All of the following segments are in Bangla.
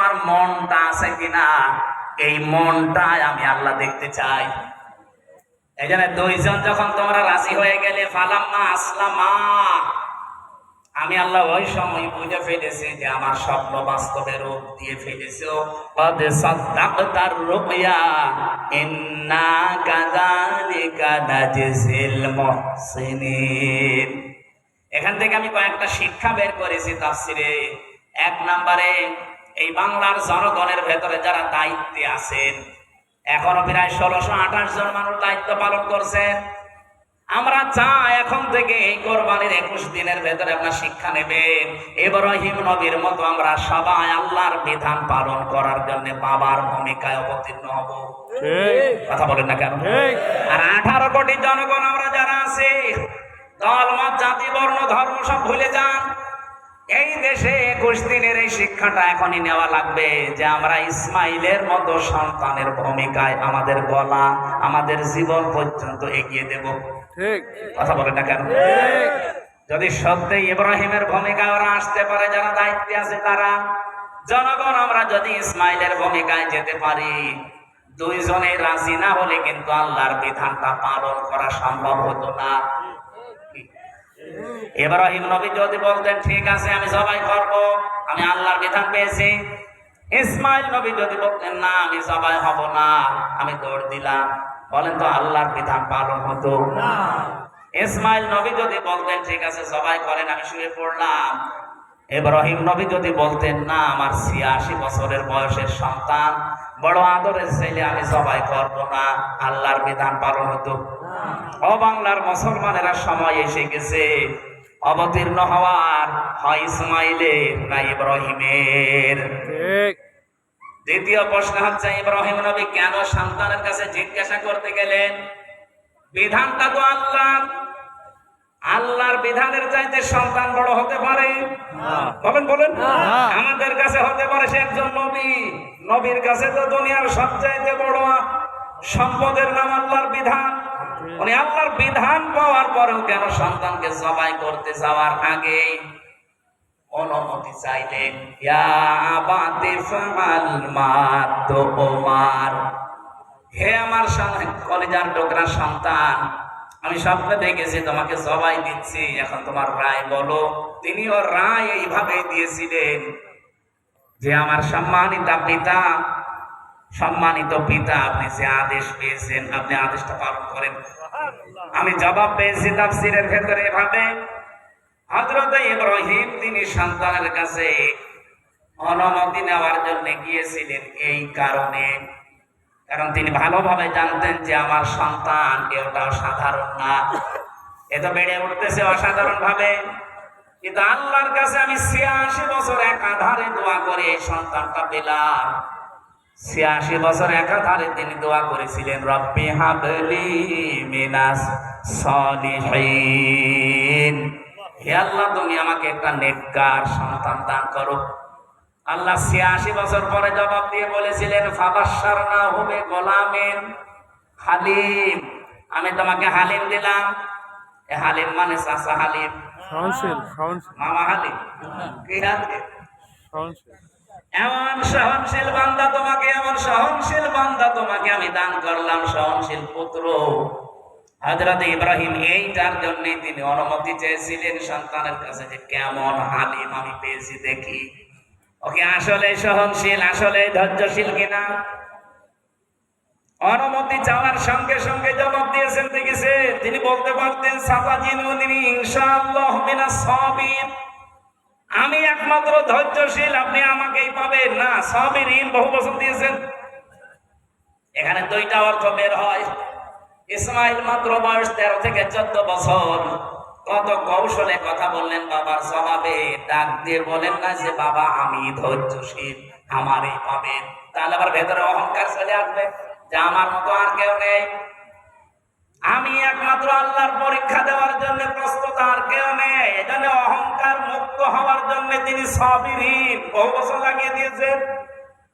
আমার মনটা আছে কিনা, এই মনটাই আমি আল্লাহ দেখতে চাই। এই জন্য দুইজন যখন তোমরা রাজি হয়ে গেলে, ফালাম্মা আসলামা, আমি আল্লাহ ওই সময় বুঝে ফেলেছি যে আমার স্বপ্ন বাস্তবে রূপ দিয়ে ফেলেছি। কদ সাদ্দাকতার ইন্না এখান থেকে আমি কয়েকটা শিক্ষা বের করেছি তাফসিরে। এক নম্বরে এই বাংলার জনগণের ভেতরে যারা দায়িত্বে আছেন এখনও প্রায় ষোলোশো আঠাশ জন মানুষ দায়িত্ব পালন করছেন। আমরা চাই এখন থেকে এই কোরবানির একুশ দিনের ভেতরে আপনার শিক্ষা নেবেন। ইব্রাহিম নবীর মতো আমরা সবাই আল্লাহর বিধান পালন করার জন্য বাবার ভূমিকায় অবতীর্ণ হব। কথা বলেন না কেন? আর আঠারো কোটি জনগণ আমরা যারা আছি দল মত জাতি বর্ণ ধর্ম সব ভুলে যান। এই দেশে একুশ দিনের এই শিক্ষাটা এখনই নেওয়া লাগবে যে আমরা ইসমাইলের মতো সন্তানের ভূমিকায় আমাদের গলা আমাদের জীবন পর্যন্ত এগিয়ে দেব। কথা বলে না কেন? যদি সত্যি ইব্রাহিমের ভূমিকায় ওরা আসতে পারে যারা দায়িত্বে আছে তারা। জনগণ আমরা যদি ইসমাইলের ভূমিকায় যেতে পারি দুইজনে রাজি না হলে কিন্তু আল্লাহর বিধানটা পালন করা সম্ভব হতো না। ইব্রাহিম নবী যদি বলতেন, ঠিক আছে, আমি সবাই করব, আমি আল্লাহর বিধান পেয়েছি। ইসমাইল নবী যদি বলতেন, না, আমি সবাই হব না, আমি দৌড় দিলাম। বলেন তো আল্লাহর বিধান পালন হতো। ইসমাইল নবী যদি বলতেন, ঠিক আছে সবাই করেন, আমি শুয়ে পড়লাম। ইব্রাহিম নবী যদি বলতেন, না, আমার ছিয়াশি বছরের বয়সের সন্তান, বড় আদরের ছেলে, আমি সবাই করব না। আল্লাহর বিধান পালন হতো। ও বাংলার মুসলমানেরা সময় এসে গেছে। অবতীর্ণ হওয়ার হয় ইসমাইলের না ইব্রাহিমের। দ্বিতীয় প্রশ্ন হচ্ছে ইব্রাহিম নবী কেন সন্তানের কাছে জিজ্ঞাসা করতে গেলেন? বিধানটা তো আল্লাহ আল্লাহর বিধানের চাইতে সন্তান বড় হতে পারে। বলেন বলেন। আমাদের কাছে হতে পারে সে একজন নবী। নবীর কাছে তো দুনিয়ার সবচাইতে বড় সম্পদের নাম আল্লাহর বিধান। উনি আল্লাহর বিধান পাওয়ার পরেও কেন সন্তানকে জবাই করতে যাওয়ার আগে অনুমতি চাইলেন হে আমার কলেজার ডোকরা সন্তান, আমি স্বপ্নে দেখেছি তোমাকে জবাই দিচ্ছি, এখন তোমার রায় বলো। তিনিও রায় এইভাবে দিয়েছিলেন যে, আমার সম্মানিতা পিতা সম্মানিত পিতা, আপনি যে আদেশ পেয়েছেন, আপনি আদেশটা পালন করেন। আমি জবাব পেয়েছি তাফসিরের ভেতরে এভাবে, হযরত ইব্রাহিম তিনি সন্তানের কাছে অনুমতি নেওয়ার জন্য গিয়েছিলেন এই কারণে। কারণ তিনি ভালোভাবে জানতেন যে আমার সন্তান কেউটাও সাধারণ না। এ তো বেড়ে উঠতেছে অসাধারণ ভাবে কিন্তু আল্লাহর কাছে আমি ছিয়াশি বছর এক আধারে দোয়া করে এই সন্তানটা পেলাম। ছিয়াশি বছর একাধারে তিনি দোয়া করেছিলেন রব্বি হাবলি মিনাস সলিহিন। হে আল্লাহ তুমি আমাকে একটা নেককার সন্তান দান করো। আল্লাহ ছিয়াশি বছর পরে জবাব দিয়ে বলেছিলেন ফাবাসার না হবে গোলামেন হালিম। আমি তোমাকে হালিম দিলাম। এ হালিম মানে চাষা হালিম। মামা হালিম। কি এমন সহনশীল বান্দা তোমাকে, এমন সহনশীল বান্দা তোমাকে আমি দান করলাম, সহনশীল পুত্র। হজরত ইব্রাহিম এইটার জন্য তিনি অনুমতি চেয়েছিলেন সন্তানের কাছে যে কেমন হালিম আমি পেয়েছি দেখি। ওকে, আসলে সহনশীল, আসলে ধৈর্যশীল কিনা? অনুমতি চাওয়ার সঙ্গে সঙ্গে জবাব দিয়েছেন দেখেছে তিনি বলতে পারতেন সাতাজিনুনি ইনশাআল্লাহ মিনাস সাবির। আমি একমাত্র ধৈর্যশীল, আপনি আমাকেই পাবেন। না, সবই ঋণ, বহু বছর দিয়েছেন। এখানে দুইটা অর্থ বের হয়। ইসমাইল মাত্র বয়স তেরো থেকে চোদ্দ বছর। কত কৌশলে কথা বললেন বাবার স্বভাবে। ডাক দিয়ে বলেন না যে, বাবা, আমি ধৈর্যশীল, আমারই পাবেন। তাহলে আবার ভেতরে অহংকার চলে আসবে। যে, আমার মতো আর কেউ নেই। আমি একমাত্র আল্লাহর পরীক্ষা দেওয়ার জন্য প্রস্তুত আর কেউ নেই। অহংকার মুক্ত হওয়ার জন্য তিনি বহু বছর লাগিয়ে দিয়েছেন।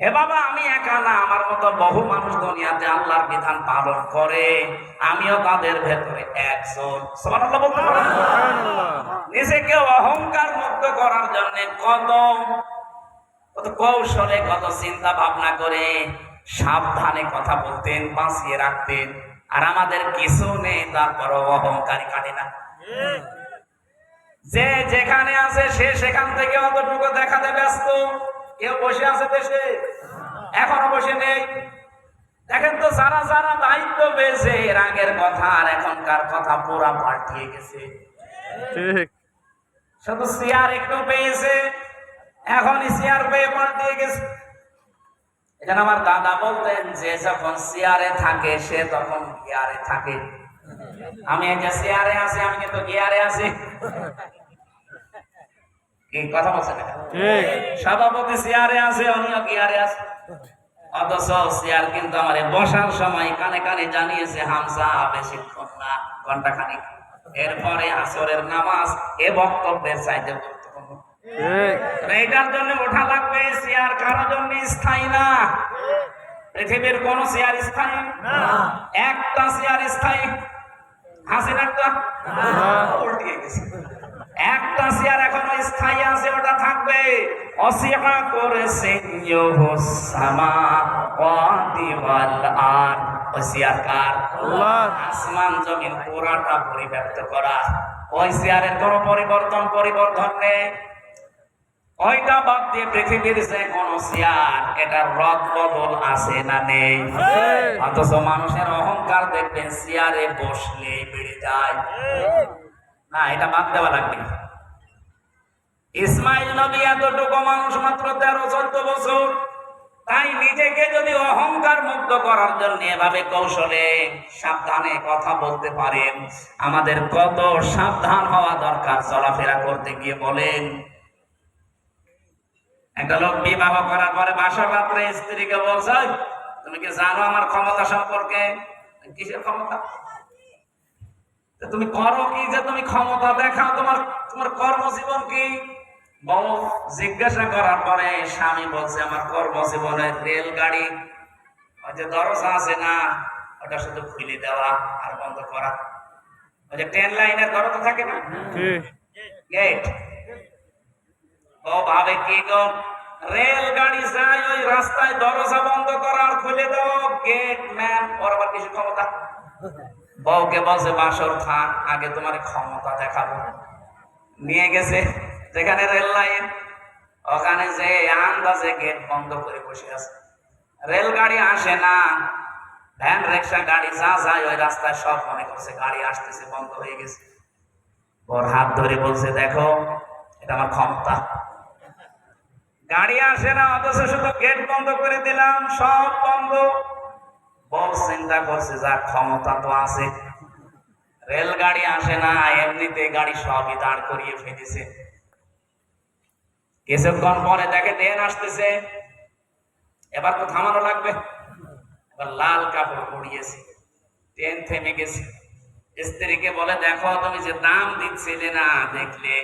হে বাবা আমি একা না আমার মতো বহু মানুষ দুনিয়াতে আল্লাহর বিধান পালন করে। আমিও তাদের ভেতরে একজন। নিজেকে অহংকার মুক্ত করার জন্য কত কত কৌশলে কত চিন্তা ভাবনা করে সাবধানে কথা বলতেন বাঁচিয়ে রাখতেন। আর আমাদের কিছু নেই তারপরও অহংকারী কাটে না। যে যেখানে আছে সে সেখান থেকে অতটুকু দেখাতে ব্যস্ত। কেউ বসে আছে দেশে? এখনও বসে নেই। দেখেন তো যারা যারা দায়িত্ব পেয়েছে এর আগের কথা আর এখনকার কথা পুরা পাল্টিয়ে গেছে। শুধু চেয়ার একটু পেয়েছে এখন চেয়ার পেয়ে পাল্টিয়ে গেছে। এখানে আমার দাদা বলতেন যে যখন চেয়ারে থাকে সে তখন গিয়ারে থাকে। আমি একটা চেয়ারে আছি আমি কিন্তু গিয়ারে আছি। কি কথা বলছেন? সভাপতি চেয়ারে আছে অন্য গিয়ারে আছে। অথচ চেয়ার কিন্তু আমার বসার সময় কানে কানে জানিয়েছে হামসা বেশিক্ষণ না ঘণ্টা খানিক এরপরে আসরের নামাজ এ বক্তব্যের চাইতে এটার জন্য ওঠা লাগবে চেয়ার কারোর জন্য স্থায়ী না। পৃথিবীর কোন চেয়ার স্থায়ী? একটা চেয়ার স্থায়ী। হাসিন একটা? উল্টিয়ে গেছে একটা চেয়ার এখনও স্থায়ী আছে ওটা থাকবে। অসিয়া করেছেন সামা ওয়াল আর। ওই চেয়ার কার? আসমান জমিন পুরাটা পরিব্যাপ্ত করা। ওই চেয়ারের কোন পরিবর্তন পরিবর্তন নেই। ওইটা বাদ দিয়ে পৃথিবীর যে কোন চেয়ার এটা রদ বদল আছে না নেই? অথচ মানুষের অহংকার দেখবেন চেয়ারে বসলে বেড়ে যায়। না এটা বাদ দেওয়া লাগবে। ইসমাইল নবী এতটুকু মানুষ মাত্র তেরো চোদ্দ বছর। তাই নিজেকে যদি অহংকার মুক্ত করার জন্য এভাবে কৌশলে সাবধানে কথা বলতে পারেন। আমাদের কত সাবধান হওয়া দরকার চলাফেরা করতে গিয়ে বলেন। একটা লোক বিবাহ করার পরে বাসর রাত্রে স্ত্রীকে বলছে তুমি কি জানো আমার ক্ষমতা সম্পর্কে? কিসের ক্ষমতা? তুমি করো কি যে তুমি ক্ষমতা দেখাও তোমার তোমার কর্মজীবন কি? বউ জিজ্ঞাসা করার পরে স্বামী বলছে আমার কর্মজীবনের রেলগাড়ি ওই যে দরজা আছে না ওটা শুধু খুলে দেওয়া আর বন্ধ করা। ওই যে ট্রেন লাইনের দরজা থাকে না? গেট ও ভাবে কি গো? রেলগাড়ি যায়, ওই রাস্তায় দরজা বন্ধ করা আর খুলে দাও। গেট ম্যান ওর কিছু ক্ষমতা? বউকে বলছে, বাসর খান আগে তোমার ক্ষমতা দেখাবো। নিয়ে গেছে, যেখানে রেল লাইন, ওখানে যে আন্দাজে গেট বন্ধ করে বসে আছে। রেলগাড়ি আসে না। ভ্যান, রিক্সা, গাড়ি, যা যায়, ওই রাস্তায় সব মনে করছে, গাড়ি আসতেছে, বন্ধ হয়ে গেছে। ওর হাত ধরে বলছে, দেখো, এটা আমার ক্ষমতা। গাড়ি আসে না, অথচ শুধু গেট বন্ধ করে দিলাম, সব বন্ধ। বউ চিন্তা করছে, যা ক্ষমতা তো আছে। রেলগাড়ি আসে না, এমনিতে গাড়ি সবই দাঁড় করিয়ে ফেলেছে। কিছুক্ষণ পরে দেখে ট্রেন আসতেছে। এবার তো থামানো লাগবে। এবার লাল কাপড় পরিয়েছে। ট্রেন থেমে গেছে। স্ত্রীকে বলে, দেখো, তুমি যে দাম দিচ্ছিলে না, দেখলে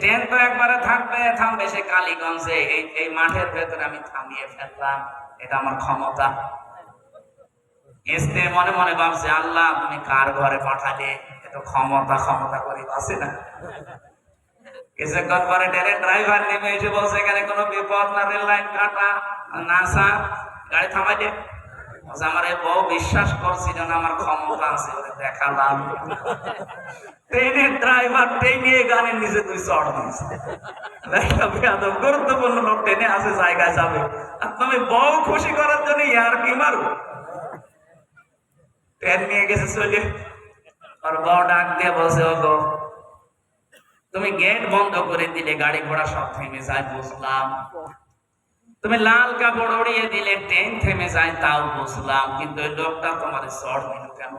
ট্রেন তো একবারে থাকবে থামবে সে কালীগঞ্জে। এই এই মাঠের ভেতরে আমি থামিয়ে ফেললাম। এটা আমার ক্ষমতা। স্ত্রী মনে মনে ভাবছে, আল্লাহ, তুমি কার ঘরে পাঠালে? এত ক্ষমতা ক্ষমতা করে বাসে না। কিছুক্ষণ পরে ট্রেনের ড্রাইভার নেমে এসে বলছে, এখানে কোনো বিপদ না, রেল লাইন কাটা। না, স্যার, গাড়ি থামাই আমার এই বউ বিশ্বাস করছিল না, আমার ক্ষমতা আছে দেখালাম ট্রেনের ড্রাইভার ট্রেনে তুই চড় দিয়েছে। গুরুত্বপূর্ণ লোক ট্রেনে আছে, জায়গায় যাবে। আর তুমি বউ খুশি করার জন্য ইয়ার কি মারো? ট্রেন নিয়ে গেছে, চলে। আর বউ ডাক দিয়ে বলছে ও গো তুমি গেট বন্ধ করে দিলে গাড়ি ঘোড়া সব থেমে যায়, বুঝলাম। তুমি লাল কাপড় উড়িয়ে দিলে ট্রেন থেমে যায় তাও বুঝলাম। কিন্তু ওই লোকটা তোমার শর্ট দিল কেন?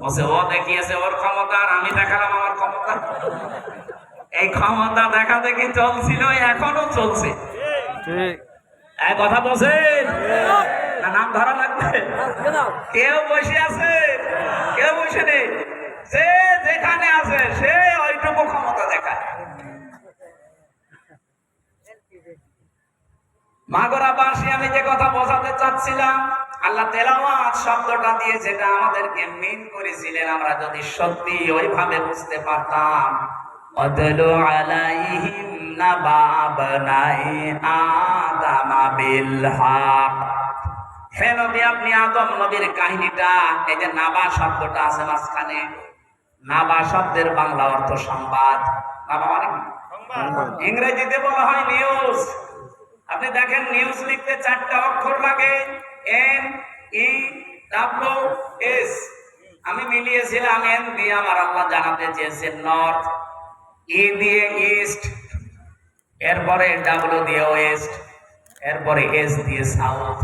বলছে ও দেখিয়েছে ওর ক্ষমতা আর আমি দেখালাম আমার ক্ষমতা। এই ক্ষমতা দেখা দেখি চলছিল এখনও চলছে। এক কথা বলছেন নাম ধরা লাগবে। কেউ বসে আছে? কেউ বসে নেই সে যেখানে আছে সে ওইটুকু ক্ষমতা দেখায় মাগরাবাসী আমি যে কথা বোঝাতে চাচ্ছিলাম আল্লাহ তেলাওয়াত শব্দটা দিয়ে যেটা আমাদেরকে মিন করেছিলেন আমরা যদি সত্যি ওইভাবে বুঝতে পারতাম। অতলু আলাইহিম নাবাব নাই আদামা বিল হক। হে নবী আপনি আদম নবীর কাহিনীটা এই যে নাবা শব্দটা আছে মাঝখানে নাবা শব্দের বাংলা অর্থ সংবাদ। নাবা মানে? ইংরেজিতে বলা হয় নিউজ আপনি দেখেন নিউজ লিখতে চারটা অক্ষর লাগে এন ই ডাব্লিউ এস আমি মিলিয়েছিলাম এন দিয়ে আমার আল্লাহ জানাতে চেয়েছেন নর্থ ই দিয়ে ইস্ট এরপরে ডাব্লিউ দিয়ে ওয়েস্ট এরপরে এস দিয়ে সাউথ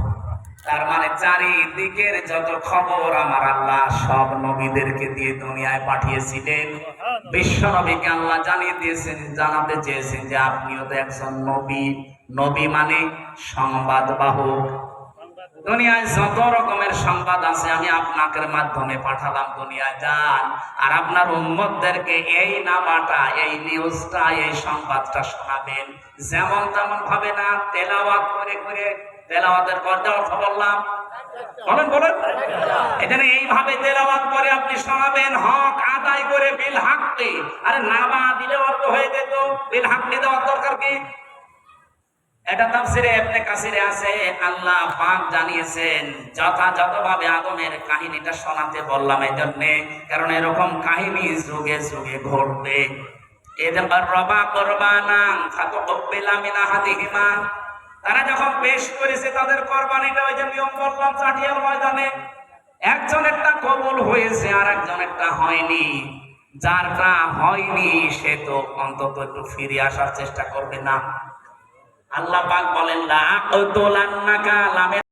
তার মানে চারিদিকের যত খবর আমার আল্লাহ সব নবীদেরকে দিয়ে দুনিয়ায় পাঠিয়েছিলেন। বিশ্ব নবীকে আল্লাহ জানিয়ে দিয়েছেন জানাতে চেয়েছেন যে আপনিও তো একজন নবী। নবী মানে সংবাদ বাহক। দুনিয়ায় যত রকমের সংবাদ আছে আমি আপনাকে মাধ্যমে পাঠালাম, দুনিয়ায় যান। আর আপনার উম্মতদেরকে এই নামাটা, এই নিউজটা, এই সংবাদটা শোনাবেন। যেমন তেমন ভাবে না, তেলাওয়াত করে করে তেলাওয়াতের পর্দা অর্থ বললাম। বলেন বলেন। এখানে এইভাবে তেলাওয়াত করে আপনি শোনাবেন, হক আদায় করে বিল হাকতে আরে নামা দিলে অর্থ হয়ে যেত, বিল হাকতে দেওয়ার দরকার কি? এটা তাফসিরে ইবনে কাসিরে আছে, আল্লাহ পাক জানিয়েছেন, যথাযথভাবে আদমের কাহিনীটা শোনাতে বললাম এই জন্যে কারণ এরকম কাহিনী যুগে যুগে ঘটবে। এদের তারা যখন পেশ করেছে তাদের কোরবানিটা, ওই যে নিয়ম বললাম চাটিয়াল ময়দানে। একজনেরটা কবুল হয়েছে আর একজনেরটা হয়নি। যারটা হয়নি, সে তো অন্তত একটু ফিরে আসার চেষ্টা করবে না। আল্লাহ পাক বলেন লা আকতুলান্নাকা লামে